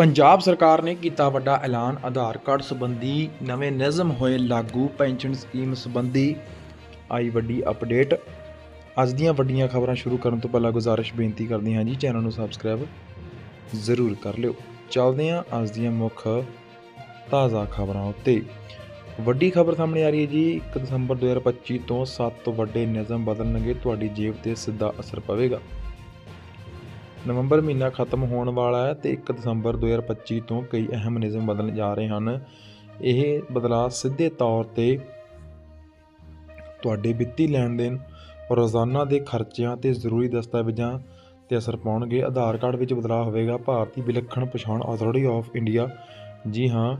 ਪੰਜਾਬ ਸਰਕਾਰ ਨੇ ਕੀਤਾ ਵੱਡਾ ਐਲਾਨ, ਆਧਾਰ ਕਾਰਡ ਸੰਬੰਧੀ ਨਵੇਂ ਨਿਯਮ ਹੋਏ ਲਾਗੂ, ਪੈਨਸ਼ਨ ਸਕੀਮ ਸੰਬੰਧੀ ਆਈ ਵੱਡੀ ਅਪਡੇਟ। ਅੱਜ ਦੀਆਂ ਵੱਡੀਆਂ ਖਬਰਾਂ ਸ਼ੁਰੂ ਕਰਨ ਤੋਂ ਪਹਿਲਾਂ ਗੁਜ਼ਾਰਿਸ਼ ਬੇਨਤੀ ਕਰਦੇ ਹਾਂ ਜੀ, ਚੈਨਲ ਨੂੰ ਸਬਸਕ੍ਰਾਈਬ ਜ਼ਰੂਰ ਕਰ ਲਿਓ। ਚੱਲਦੇ ਹਾਂ ਅੱਜ ਦੀਆਂ ਮੁੱਖ ਤਾਜ਼ਾ ਖਬਰਾਂ ਉੱਤੇ। ਵੱਡੀ ਖਬਰ ਸਾਹਮਣੇ ਆ ਰਹੀ ਹੈ ਜੀ 1 ਦਸੰਬਰ 2025 ਤੋਂ 7 ਵੱਡੇ ਨਿਯਮ ਬਦਲਣਗੇ, ਤੁਹਾਡੀ ਜੇਬ ਤੇ ਸਿੱਧਾ ਅਸਰ ਪਵੇਗਾ। ਨਵੰਬਰ ਮਹੀਨਾ ਖਤਮ ਹੋਣ ਵਾਲਾ ਹੈ ਤੇ 1 ਦਸੰਬਰ 2025 ਤੋਂ ਕਈ ਅਹਿਮ ਨਿਯਮ ਬਦਲਣ ਜਾ ਰਹੇ ਹਨ। ਇਹ ਬਦਲਾਅ ਸਿੱਧੇ ਤੌਰ ਤੇ ਤੁਹਾਡੇ ਵਿੱਤੀ ਲੈਣ ਦੇਣ ਰੋਜ਼ਾਨਾ ਦੇ ਖਰਚਿਆਂ ਤੇ ਜ਼ਰੂਰੀ ਦਸਤਾਵੇਜ਼ਾਂ ਤੇ ਅਸਰ ਪਾਉਣਗੇ। ਆਧਾਰ ਕਾਰਡ ਵਿੱਚ ਬਦਲਾਅ ਹੋਵੇਗਾ। ਭਾਰਤੀ ਵਿਲੱਖਣ ਪਛਾਣ ਅਥਾਰਟੀ ਆਫ ਇੰਡੀਆ ਜੀ ਹਾਂ।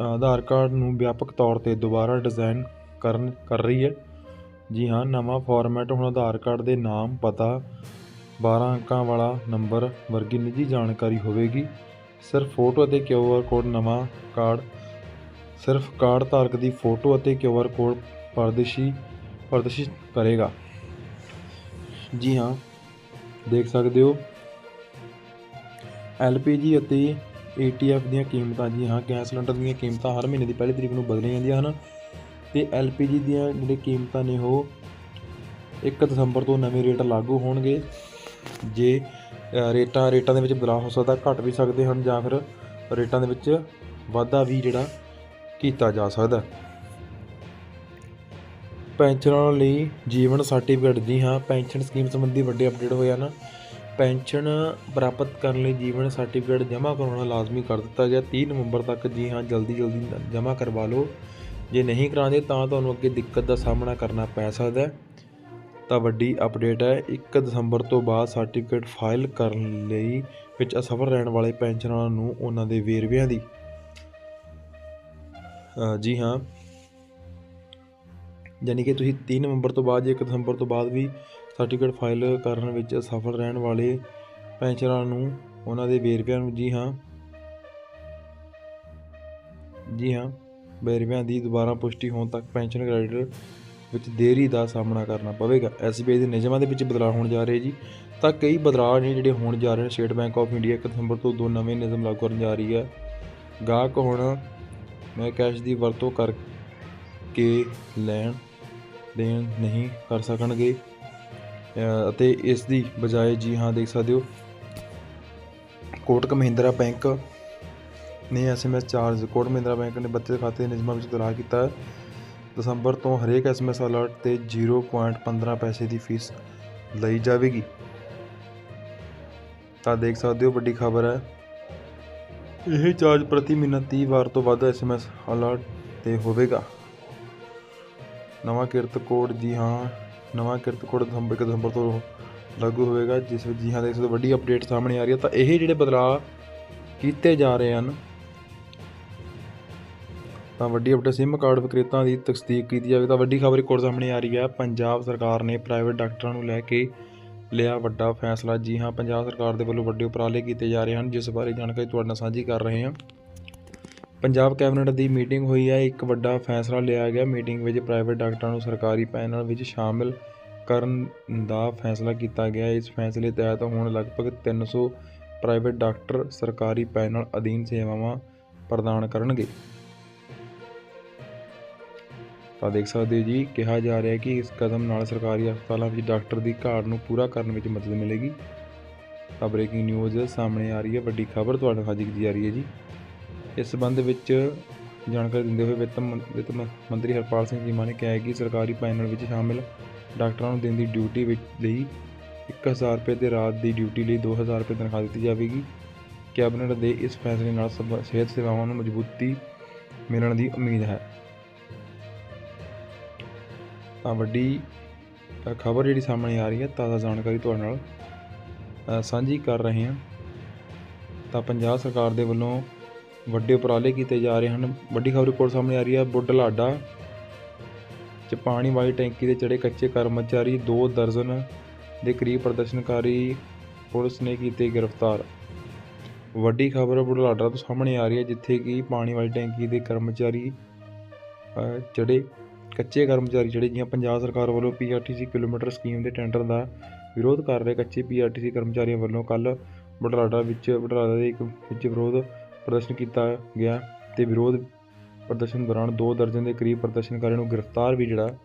ਆਧਾਰ ਕਾਰਡ ਨੂੰ ਵਿਆਪਕ ਤੌਰ ਤੇ ਦੁਬਾਰਾ ਡਿਜ਼ਾਈਨ ਕਰਨ, ਕਰ ਰਹੀ ਹੈ। ਜੀ ਹਾਂ, ਨਵਾਂ ਫਾਰਮੈਟ ਹੁਣ ਆਧਾਰ ਕਾਰਡ ਦੇ ਨਾਮ, ਪਤਾ 12 ਅੰਕਾਂ ਵਾਲਾ ਨੰਬਰ ਵਰਗੀ ਨਿੱਜੀ ਜਾਣਕਾਰੀ ਹੋਵੇਗੀ। ਸਿਰਫ ਫੋਟੋ ਅਤੇ ਕਿਊ ਆਰ ਕੋਡ ਨਵਾਂ ਕਾਰਡ, ਸਿਰਫ ਕਾਰਡ ਧਾਰਕ ਦੀ ਫੋਟੋ ਅਤੇ ਕਿਊ ਆਰ ਕੋਡ ਪਾਰਦਰਸ਼ੀ ਪ੍ਰਦਰਸ਼ਿਤ ਕਰੇਗਾ। ਜੀ ਹਾਂ, ਦੇਖ ਸਕਦੇ ਹੋ। ਐਲਪੀਜੀ ਅਤੇ ਏਟੀਐਫ ਦੀਆਂ ਕੀਮਤਾਂ, ਜੀ ਹਾਂ, ਗੈਸ ਸਿਲੰਡਰ ਦੀਆਂ ਕੀਮਤਾਂ ਹਰ ਮਹੀਨੇ ਦੀ ਪਹਿਲੀ ਤਰੀਕ ਨੂੰ ਬਦਲੀਆਂ ਜਾਂਦੀਆਂ ਹਨ ਤੇ ਐਲਪੀਜੀ ਦੀਆਂ ਜਿਹੜੇ ਕੀਮਤਾਂ ਨੇ ਉਹ 1 ਦਸੰਬਰ ਤੋਂ ਨਵੇਂ ਰੇਟ ਲਾਗੂ ਹੋਣਗੇ। ਜੇ ਰੇਟਾਂ ਰੇਟਾਂ ਦੇ ਵਿੱਚ ਬਦਲਾਅ ਹੋ ਸਕਦਾ, ਘਟ ਵੀ ਸਕਦੇ ਹਨ ਜਾਂ ਫਿਰ ਰੇਟਾਂ ਦੇ ਵਿੱਚ ਵਾਧਾ ਵੀ ਜਿਹੜਾ ਕੀਤਾ ਜਾ ਸਕਦਾ। ਪੈਨਸ਼ਨਾਂ ਲਈ ਜੀਵਨ ਸਰਟੀਫਿਕੇਟ ਜੀ ਹਾਂ, ਪੈਨਸ਼ਨ ਸਕੀਮ ਸੰਬੰਧੀ ਵੱਡੇ ਅਪਡੇਟ ਹੋਏ ਹਨ। ਪੈਨਸ਼ਨ ਪ੍ਰਾਪਤ ਕਰਨ ਲਈ ਜੀਵਨ ਸਰਟੀਫਿਕੇਟ ਜਮ੍ਹਾਂ ਕਰਾਉਣਾ ਲਾਜ਼ਮੀ ਕਰ ਦਿੱਤਾ ਗਿਆ। 30 ਨਵੰਬਰ ਤੱਕ ਜੀ ਹਾਂ ਜਲਦੀ ਜਲਦੀ ਜਮ੍ਹਾਂ ਕਰਵਾ ਲਓ। ਜੇ ਨਹੀਂ ਕਰਾਉਂਦੇ ਤਾਂ ਤੁਹਾਨੂੰ ਅੱਗੇ ਦਿੱਕਤ ਦਾ ਸਾਹਮਣਾ ਕਰਨਾ ਪੈ ਸਕਦਾ ਹੈ। ਤਾਂ ਵੱਡੀ ਅਪਡੇਟ ਹੈ। 1 ਦਸੰਬਰ ਤੋਂ ਬਾਅਦ ਸਰਟੀਫਿਕੇਟ ਫਾਈਲ ਕਰਨ ਲਈ ਵਿੱਚ ਅਸਫਲ ਰਹਿਣ ਵਾਲੇ ਪੈਨਸ਼ਨਰਾਂ ਨੂੰ ਉਹਨਾਂ ਦੇ ਵੇਰਵਿਆਂ ਦੀ। ਅ, ਜੀ ਹਾਂ। ਯਾਨੀ ਕਿ ਤੁਸੀਂ 3 ਨਵੰਬਰ ਤੋਂ ਬਾਅਦ ਜਾਂ 1 ਦਸੰਬਰ ਤੋਂ ਬਾਅਦ ਵੀ ਸਰਟੀਫਿਕੇਟ ਫਾਈਲ ਕਰਨ ਵਿੱਚ ਅਸਫਲ ਰਹਿਣ ਵਾਲੇ ਪੈਨਸ਼ਨਰਾਂ ਨੂੰ ਉਹਨਾਂ ਦੇ ਵੇਰਵਿਆਂ ਨੂੰ ਜੀ ਹਾਂ। ਜੀ ਹਾਂ। ਵੇਰਵਿਆਂ ਦੀ ਦੁਬਾਰਾ ਪੁਸ਼ਟੀ ਹੋਣ ਤੱਕ ਪੈਨਸ਼ਨ ਕ੍ਰੈਡਿਟ ਵਿੱਚ ਦੇਰੀ ਦਾ ਸਾਹਮਣਾ ਕਰਨਾ ਪਵੇਗਾ। ਐਸਬੀਆਈ ਦੇ ਨਿਯਮਾਂ ਦੇ ਵਿੱਚ ਬਦਲਾਅ ਹੋਣ ਜਾ ਰਹੇ ਜੀ। ਤਾਂ ਕਈ ਬਦਲਾਅ ਨੇ ਜਿਹੜੇ ਹੋਣ ਜਾ ਰਹੇ ਨੇ। ਸਟੇਟ ਬੈਂਕ ਆਫ ਇੰਡੀਆ 1 ਦਸੰਬਰ ਤੋਂ ਦੋ ਨਵੇਂ ਨਿਯਮ ਲਾਗੂ ਕਰਨ ਜਾ ਰਹੀ ਹੈ। ਗਾਹਕ ਹੁਣ ਮੈਂ ਕੈਸ਼ ਦੀ ਵਰਤੋਂ ਕਰਕੇ ਲੈਣ ਦੇਣ ਨਹੀਂ ਕਰ ਸਕਣਗੇ। ਅਤੇ ਇਸ ਦੀ ਬਜਾਏ ਜੀ ਹਾਂ, ਦੇਖ ਸਕਦੇ ਹੋ। ਕੋਟਕ ਮਹਿੰਦਰਾ ਬੈਂਕ ਨੇ SMS charge Kotak Mahindra Bank ਨੇ ਬੱਚਤ ਖਾਤੇ ਦੇ ਨਿਯਮਾਂ ਵਿੱਚ ਬਦਲਾਅ ਕੀਤਾ ਦਸੰਬਰ ਤੋਂ ਹਰੇਕ ਐਸਐਮਐਸ ਅਲਰਟ ਤੇ 0.15 ਪੈਸੇ ਦੀ ਫੀਸ ਲਈ ਜਾਵੇਗੀ। ਤਾਂ ਦੇਖ ਸਕਦੇ ਹੋ, ਵੱਡੀ ਖਬਰ ਹੈ। ਇਹ ਚਾਰਜ ਪ੍ਰਤੀ ਮਹੀਨਾ 30 ਵਾਰ ਤੋਂ ਵੱਧ ਐਸਐਮਐਸ ਅਲਰਟ ਤੇ ਹੋਵੇਗਾ। ਨਵਾਂ ਕਿਰਤ ਕੋਡ, ਜੀ ਹਾਂ, ਨਵਾਂ ਕਿਰਤ ਕੋਡ ਦਸੰਬਰ, ਇੱਕ ਦਸੰਬਰ ਤੋਂ ਲਾਗੂ ਹੋਵੇਗਾ, ਜਿਸ ਵਿੱਚ, ਜੀ ਹਾਂ, ਦੇਖ ਸਕਦੇ ਹੋ, ਵੱਡੀ ਅਪਡੇਟ ਸਾਹਮਣੇ ਆ ਰਹੀ ਹੈ। ਤਾਂ ਇਹ ਜਿਹੜੇ ਬਦਲਾਅ ਕੀਤੇ ਜਾ ਰਹੇ ਹਨ ਤਾਂ ਵੱਡੀ ਅਪਡੇਟ ਸਿਮ ਕਾਰਡ ਵਿਕਰੇਤਾਵਾਂ ਦੀ ਤਸਦੀਕ ਕੀਤੀ ਜਾਵੇ ਤਾਂ ਵੱਡੀ ਖਬਰ ਇੱਕ ਹੋਰ ਸਾਹਮਣੇ ਆ ਰਹੀ ਹੈ। ਪੰਜਾਬ ਸਰਕਾਰ ਨੇ ਪ੍ਰਾਈਵੇਟ ਡਾਕਟਰਾਂ ਨੂੰ ਲੈ ਕੇ ਲਿਆ ਵੱਡਾ ਫੈਸਲਾ। ਜੀ ਹਾਂ, ਪੰਜਾਬ ਸਰਕਾਰ ਦੇ ਵੱਲੋਂ ਵੱਡੇ ਉਪਰਾਲੇ ਕੀਤੇ ਜਾ ਰਹੇ ਹਨ, ਜਿਸ ਬਾਰੇ ਜਾਣਕਾਰੀ ਤੁਹਾਡੇ ਨਾਲ ਸਾਂਝੀ ਕਰ ਰਹੇ ਹਾਂ। ਪੰਜਾਬ ਕੈਬਨਿਟ ਦੀ ਮੀਟਿੰਗ ਹੋਈ ਹੈ। ਇੱਕ ਵੱਡਾ ਫੈਸਲਾ ਲਿਆ ਗਿਆ। ਮੀਟਿੰਗ ਵਿੱਚ ਪ੍ਰਾਈਵੇਟ ਡਾਕਟਰਾਂ ਨੂੰ ਸਰਕਾਰੀ ਪੈਨਲ ਵਿੱਚ ਸ਼ਾਮਿਲ ਕਰਨ ਦਾ ਫੈਸਲਾ ਕੀਤਾ ਗਿਆ। ਇਸ ਫੈਸਲੇ ਤਹਿਤ ਹੁਣ ਲਗਭਗ 300 ਪ੍ਰਾਈਵੇਟ ਡਾਕਟਰ ਸਰਕਾਰੀ ਪੈਨਲ ਅਧੀਨ ਸੇਵਾਵਾਂ ਪ੍ਰਦਾਨ ਕਰਨਗੇ। ਤਾਂ ਦੇਖ ਸਕਦੇ ਹੋ ਜੀ, ਕਿਹਾ ਜਾ ਰਿਹਾ ਕਿ ਇਸ ਕਦਮ ਨਾਲ ਸਰਕਾਰੀ ਹਸਪਤਾਲਾਂ ਵਿੱਚ ਡਾਕਟਰ ਦੀ ਘਾਟ ਨੂੰ ਪੂਰਾ ਕਰਨ ਵਿੱਚ ਮਦਦ ਮਿਲੇਗੀ। ਤਾਂ ਬ੍ਰੇਕਿੰਗ ਨਿਊਜ਼ ਸਾਹਮਣੇ ਆ ਰਹੀ ਹੈ, ਵੱਡੀ ਖਬਰ ਤੁਹਾਡੇ ਨਾਲ ਸਾਂਝੀ ਕੀਤੀ ਜਾ ਰਹੀ ਹੈ ਜੀ। ਇਸ ਸੰਬੰਧ ਵਿੱਚ ਜਾਣਕਾਰੀ ਦਿੰਦੇ ਹੋਏ ਵਿੱਤ ਮੰ- ਵਿੱਤ ਮੰਤਰੀ ਹਰਪਾਲ ਸਿੰਘ ਚੀਮਾ ਨੇ ਕਿਹਾ ਕਿ ਸਰਕਾਰੀ ਪੈਨਲ ਵਿੱਚ ਸ਼ਾਮਿਲ ਡਾਕਟਰਾਂ ਨੂੰ ਦਿਨ ਦੀ ਡਿਊਟੀ ਵਿੱਚ ਲਈ 1000 ਰੁਪਏ ਤੇ ਰਾਤ ਦੀ ਡਿਊਟੀ ਲਈ 2000 ਰੁਪਏ ਤਨਖਾਹ ਦਿੱਤੀ ਜਾਵੇਗੀ। ਕੈਬਨਿਟ ਦੇ ਇਸ ਫੈਸਲੇ ਨਾਲ ਸਭ- ਸਿਹਤ ਸੇਵਾਵਾਂ ਨੂੰ ਮਜ਼ਬੂਤੀ ਮਿਲਣ ਦੀ ਉਮੀਦ ਹੈ। ਤਾਂ ਵੱਡੀ ਖਬਰ ਜਿਹੜੀ ਸਾਹਮਣੇ ਆ ਰਹੀ ਹੈ ਤਾਜ਼ਾ ਜਾਣਕਾਰੀ ਤੁਹਾਡੇ ਨਾਲ ਸਾਂਝੀ ਕਰ ਰਹੇ ਹਾਂ। ਤਾਂ ਪੰਜਾਬ ਸਰਕਾਰ ਦੇ ਵੱਲੋਂ ਵੱਡੇ ਉਪਰਾਲੇ ਕੀਤੇ ਜਾ ਰਹੇ ਹਨ। ਵੱਡੀ ਖਬਰ ਰਿਪੋਰਟ ਸਾਹਮਣੇ ਆ ਰਹੀ ਹੈ ਬੁੱਢਲਾਡਾ ਚ ਪਾਣੀ ਵਾਲੀ ਟੈਂਕੀ ਦੇ ਚੜੇ ਕੱਚੇ ਕਰਮਚਾਰੀ ਦੋ ਦਰਜਨ ਦੇ ਕਰੀਬ ਪ੍ਰਦਰਸ਼ਨਕਾਰੀ ਪੁਲਿਸ ਨੇ ਕੀਤੇ ਗ੍ਰਿਫਤਾਰ। ਵੱਡੀ ਖਬਰ ਬੁਢਲਾਡਾ ਤੋਂ ਸਾਹਮਣੇ ਆ ਰਹੀ ਹੈ ਜਿੱਥੇ ਕਿ ਪਾਣੀ ਵਾਲੀ ਟੈਂਕੀ ਦੇ ਕਰਮਚਾਰੀ ਅ, ਕੱਚੇ ਕਰਮਚਾਰੀ ਜਿਹੜੇ ਜਿਵੇਂ ਪੰਜਾਬ ਸਰਕਾਰ ਵੱਲੋਂ ਪੀਆਰਟੀਸੀ ਕਿਲੋਮੀਟਰ ਸਕੀਮ ਦੇ ਟੈਂਡਰ ਦਾ ਵਿਰੋਧ ਕਰ ਰਹੇ ਕੱਚੇ ਪੀਆਰਟੀਸੀ ਕਰਮਚਾਰੀਆਂ ਵੱਲੋਂ ਕੱਲ ਬਟਾਲਾ ਵਿੱਚ, ਬਟਾਲਾ ਦੇ ਇੱਕ ਵਿੱਚ ਵਿਰੋਧ ਪ੍ਰਦਰਸ਼ਨ ਕੀਤਾ ਗਿਆ ਤੇ ਵਿਰੋਧ ਪ੍ਰਦਰਸ਼ਨ ਦੌਰਾਨ ਦੋ ਦਰਜਨ ਦੇ ਕਰੀਬ ਪ੍ਰਦਰਸ਼ਨਕਾਰੀਆਂ ਨੂੰ ਗ੍ਰਿਫਤਾਰ ਵੀ ਜਿਹੜਾ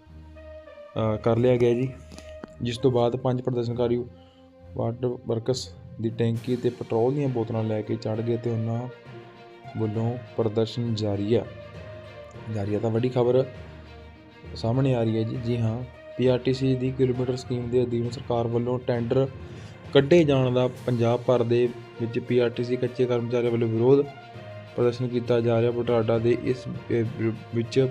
ਕਰ ਲਿਆ ਗਿਆ ਜੀ, ਜਿਸ ਤੋਂ ਬਾਅਦ ਪੰਜ ਪ੍ਰਦਰਸ਼ਨਕਾਰੀ ਵਾਟਰ ਵਰਕਸ ਦੀ ਟੈਂਕੀ ਤੇ ਪੈਟਰੋਲ ਦੀਆਂ ਬੋਤਲਾਂ ਲੈ ਕੇ ਚੜ੍ਹ ਗਏ ਤੇ ਉਹਨਾਂ ਵੱਲੋਂ ਪ੍ਰਦਰਸ਼ਨ ਜਾਰੀ ਆ। ਜਾਰੀ ਆ ਤਾਂ ਵੱਡੀ ਖਬਰ ਸਾਹਮਣੇ ਆ ਰਹੀ ਹੈ ਜੀ। ਜੀ ਹਾਂ ਪੀਆਰਟੀਸੀ ਦੀ ਕਿਲੋਮੀਟਰ ਸਕੀਮ ਦੇ ਅਧੀਨ ਸਰਕਾਰ ਵੱਲੋਂ ਟੈਂਡਰ ਕੱਢੇ ਜਾਣ ਦਾ ਪੰਜਾਬ ਭਰ ਦੇ ਵਿੱਚ ਪੀਆਰਟੀਸੀ ਕੱਚੇ ਕਰਮਚਾਰੀਆਂ ਵੱਲੋਂ ਵਿਰੋਧ ਪ੍ਰਦਰਸ਼ਨ ਕੀਤਾ ਜਾ ਰਿਹਾ। ਬਟਾਲਾ ਦੇ ਇਸ ਅ, ਵਿ- ਵਿੱਚ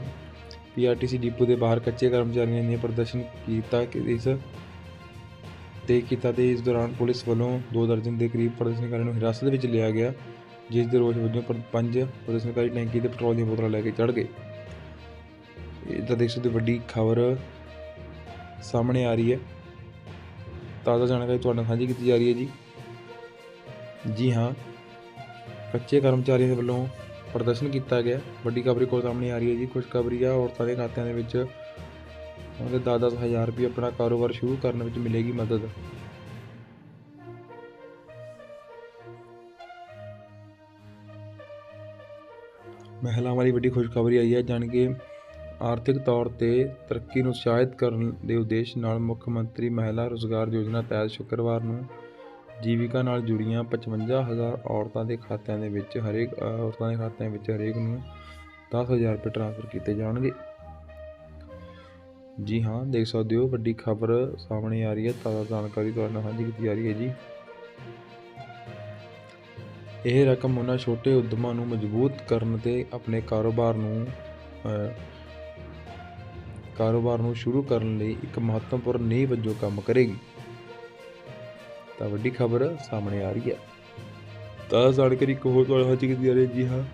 ਪੀਆਰਟੀਸੀ ਡਿਪੂ ਦੇ ਬਾਹਰ ਕੱਚੇ ਕਰਮਚਾਰੀਆਂ ਨੇ ਪ੍ਰਦਰਸ਼ਨ ਕੀਤਾ ਕਿ ਇਸ ਤੇ ਕੀਤਾ ਤੇ ਇਸ ਦੌਰਾਨ ਪੁਲਿਸ ਵੱਲੋਂ ਦੋ ਦਰਜਨ ਦੇ ਕਰੀਬ ਪ੍ਰਦਰਸ਼ਨਕਾਰੀਆਂ ਨੂੰ ਹਿਰਾਸਤ ਵਿੱਚ ਲਿਆ ਗਿਆ ਜਿਸ ਦੇ ਰੋਸ ਵਜੋਂ ਪੰਜ ਪ੍ਰਦਰਸ਼ਨਕਾਰੀ ਟੈਂਕੀ ਤੇ ਪੈਟਰੋਲ ਦੀਆਂ ਬੋਤਲਾਂ ਲੈ ਕੇ ਚੜ੍ਹ ਗਏ। ਇਹ ਤਾਂ ਦੇਖ ਸਕਦੇ ਵੱਡੀ ਖਬਰ ਸਾਹਮਣੇ ਆ ਰਹੀ ਹੈ। ਤਾਜ਼ਾ ਜਾਣਕਾਰੀ ਤੁਹਾਡੇ ਨਾਲ ਸਾਂਝੀ ਕੀਤੀ ਜਾ ਰਹੀ ਹੈ ਜੀ। ਜੀ ਹਾਂ, ਕੱਚੇ ਕਰਮਚਾਰੀਆਂ ਦੇ ਵੱਲੋਂ ਪ੍ਰਦਰਸ਼ਨ ਕੀਤਾ ਗਿਆ। ਵੱਡੀ ਖਬਰੀ ਕੋਲ ਸਾਹਮਣੇ ਆ ਰਹੀ ਹੈ ਜੀ ਖੁਸ਼ਖਬਰੀ ਆ ਔਰਤਾਂ ਦੇ ਖਾਤਿਆਂ ਦੇ ਵਿੱਚ ਉਹਨਾਂ ਦੇ 10-10 ਹਜ਼ਾਰ ਰੁਪਏ ਆਪਣਾ ਕਾਰੋਬਾਰ ਸ਼ੁਰੂ ਕਰਨ ਵਿੱਚ ਮਿਲੇਗੀ ਮਦਦ। ਮਹਿਲਾਵਾਂ ਲਈ ਵੱਡੀ ਖੁਸ਼ਖਬਰੀ ਆਈ ਹੈ, ਜਾਣ ਕਿ ਆਰਥਿਕ ਤੌਰ ਤੇ ਤਰੱਕੀ ਨੂੰ ਉਤਸ਼ਾਹਿਤ ਕਰਨ ਦੇ ਉਦੇਸ਼ ਨਾਲ ਮੁੱਖ ਮੰਤਰੀ ਮਹਿਲਾ ਰੋਜ਼ਗਾਰ ਯੋਜਨਾ ਤਹਿਤ ਸ਼ੁੱਕਰਵਾਰ ਨੂੰ ਜੀਵਿਕਾ ਨਾਲ ਜੁੜੀਆਂ 55000 ਔਰਤਾਂ ਦੇ ਖਾਤਿਆਂ ਦੇ ਵਿੱਚ ਹਰੇਕ ਔਰਤਾਂ ਦੇ ਖਾਤਿਆਂ ਵਿੱਚ ਹਰੇਕ ਨੂੰ 10000 ਰੁਪਏ ਟ੍ਰਾਂਸਫਰ ਕੀਤੇ ਜਾਣਗੇ। ਜੀ ਹਾਂ, ਦੇਖ ਸਕਦੇ ਹੋ, ਵੱਡੀ ਖਬਰ ਸਾਹਮਣੇ ਆ ਰਹੀ ਹੈ, ਤਾਜ਼ਾ ਜਾਣਕਾਰੀ ਤੁਹਾਡੇ ਨਾਲ ਸਾਂਝੀ ਕੀਤੀ ਜਾ ਰਹੀ ਹੈ ਜੀ। ਇਹ ਰਕਮ ਉਹਨਾਂ ਛੋਟੇ ਉਦਮਾਂ ਨੂੰ ਮਜ਼ਬੂਤ ਕਰਨ ਤੇ ਆਪਣੇ ਕਾਰੋਬਾਰ ਨੂੰ ਕਾਰੋਬਾਰ ਨੂੰ ਸ਼ੁਰੂ ਕਰਨ ਲਈ ਇੱਕ ਮਹੱਤਵਪੂਰਨ ਨੀਂਹ ਵਜੋਂ ਕੰਮ ਕਰੇਗੀ। ਤਾਂ ਵੱਡੀ ਖਬਰ ਸਾਹਮਣੇ ਆ ਰਹੀ ਹੈ। ਤਾਂ ਜਾਣਕਾਰੀ ਇੱਕ ਹੋਰ ਤੁਹਾਡੇ ਸਾਂਝੀ ਕੀਤੀ ਜਾ ਰਹੀ ਜੀ ਹਾਂ।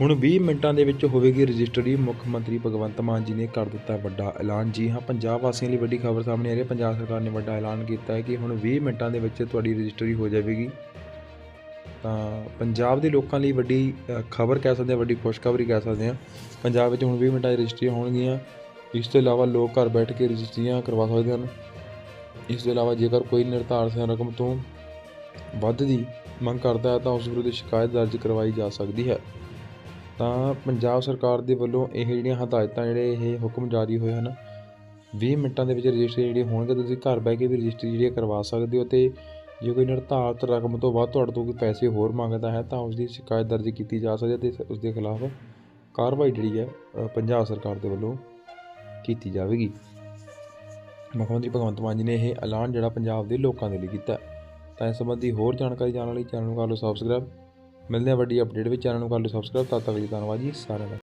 ਹੁਣ 20 ਮਿੰਟਾਂ ਦੇ ਵਿੱਚ ਹੋਵੇਗੀ ਰਜਿਸਟਰੀ। ਮੁੱਖ ਮੰਤਰੀ ਭਗਵੰਤ ਮਾਨ ਜੀ ਨੇ ਕਰ ਦਿੱਤਾ ਵੱਡਾ ਐਲਾਨ। ਜੀ ਹਾਂ, ਪੰਜਾਬ ਵਾਸੀਆਂ ਲਈ ਵੱਡੀ ਖਬਰ ਸਾਹਮਣੇ ਆ ਰਹੀ ਹੈ। ਪੰਜਾਬ ਸਰਕਾਰ ਨੇ ਵੱਡਾ ਐਲਾਨ ਕੀਤਾ ਹੈ ਕਿ ਹੁਣ 20 ਮਿੰਟਾਂ ਦੇ ਵਿੱਚ ਤੁਹਾਡੀ ਰਜਿਸਟਰੀ ਹੋ ਜਾਵੇਗੀ। ਤਾਂ ਪੰਜਾਬ ਦੇ ਲੋਕਾਂ ਲਈ ਵੱਡੀ ਖਬਰ ਕਹਿ ਸਕਦੇ ਹਾਂ, ਵੱਡੀ ਖੁਸ਼ਖਬਰੀ ਕਹਿ ਸਕਦੇ ਹਾਂ। ਪੰਜਾਬ ਵਿੱਚ ਹੁਣ 20 ਮਿੰਟਾਂ ਦੀ ਰਜਿਸਟਰੀਆਂ ਹੋਣਗੀਆਂ। ਇਸ ਤੋਂ ਇਲਾਵਾ ਲੋਕ ਘਰ ਬੈਠ ਕੇ ਰਜਿਸਟਰੀਆਂ ਕਰਵਾ ਸਕਦੇ ਹਨ। ਇਸ ਤੋਂ ਇਲਾਵਾ ਜੇਕਰ ਕੋਈ ਨਿਰਧਾਰਤ ਰਕਮ ਤੋਂ ਵੱਧ ਦੀ ਮੰਗ ਕਰਦਾ ਹੈ ਤਾਂ ਉਸ ਵਿਰੁੱਧ ਸ਼ਿਕਾਇਤ ਦਰਜ ਕਰਵਾਈ ਜਾ ਸਕਦੀ ਹੈ। ਤਾਂ ਪੰਜਾਬ ਸਰਕਾਰ ਦੇ ਵੱਲੋਂ ਇਹ ਜਿਹੜੀਆਂ ਹਦਾਇਤਾਂ ਜਿਹੜੇ ਇਹ ਹੁਕਮ ਜਾਰੀ ਹੋਏ ਹਨ 20 ਮਿੰਟਾਂ ਦੇ ਵਿੱਚ ਰਜਿਸਟਰੀ ਜਿਹੜੀ ਹੋਣਗੇ ਤੁਸੀਂ ਘਰ ਬਹਿ ਕੇ ਵੀ ਰਜਿਸਟਰੀ ਜਿਹੜੀ ਕਰਵਾ ਸਕਦੇ ਹੋ ਤੇ ਜੇ ਕੋਈ ਨਿਰਧਾਰਤ ਰਕਮ ਤੋਂ ਵੱਧ ਤੁਹਾਡੇ ਤੋਂ ਕੋਈ ਪੈਸੇ ਹੋਰ ਮੰਗਦਾ ਹੈ ਤਾਂ ਉਸ ਦੀ ਸ਼ਿਕਾਇਤ ਦਰਜ ਕੀਤੀ ਜਾ ਸਕਦੀ ਹੈ ਤੇ ਉਸ ਦੇ ਖਿਲਾਫ ਕਾਰਵਾਈ ਜਿਹੜੀ ਹੈ ਪੰਜਾਬ ਸਰਕਾਰ ਦੇ ਵੱਲੋਂ ਕੀਤੀ ਜਾਵੇਗੀ। ਮੁੱਖ ਮੰਤਰੀ ਭਗਵੰਤ ਮਾਨ ਜੀ ਨੇ ਇਹ ਐਲਾਨ ਜਿਹੜਾ ਪੰਜਾਬ ਦੇ ਲੋਕਾਂ ਦੇ ਲਈ ਕੀਤਾ ਤਾਂ ਇਸ ਸੰਬੰਧੀ ਹੋਰ ਜਾਣਕਾਰੀ ਜਾਣਨ ਲਈ ਚੈਨਲ ਨੂੰ ਕਰ ਲਓ ਸਬਸਕ੍ਰਾਈਬ ਮਿਲਦੇ ਹਾਂ ਵੱਡੀ ਅਪਡੇਟ ਵਿੱਚ। ਚੈਨਲ ਨੂੰ ਕਰ ਲਓ ਸਬਸਕ੍ਰਾਈਬ ਤਦ ਤੱਕ ਲਈ ਧੰਨਵਾਦ ਜੀ। ਸਾਰਿਆਂ ਦਾ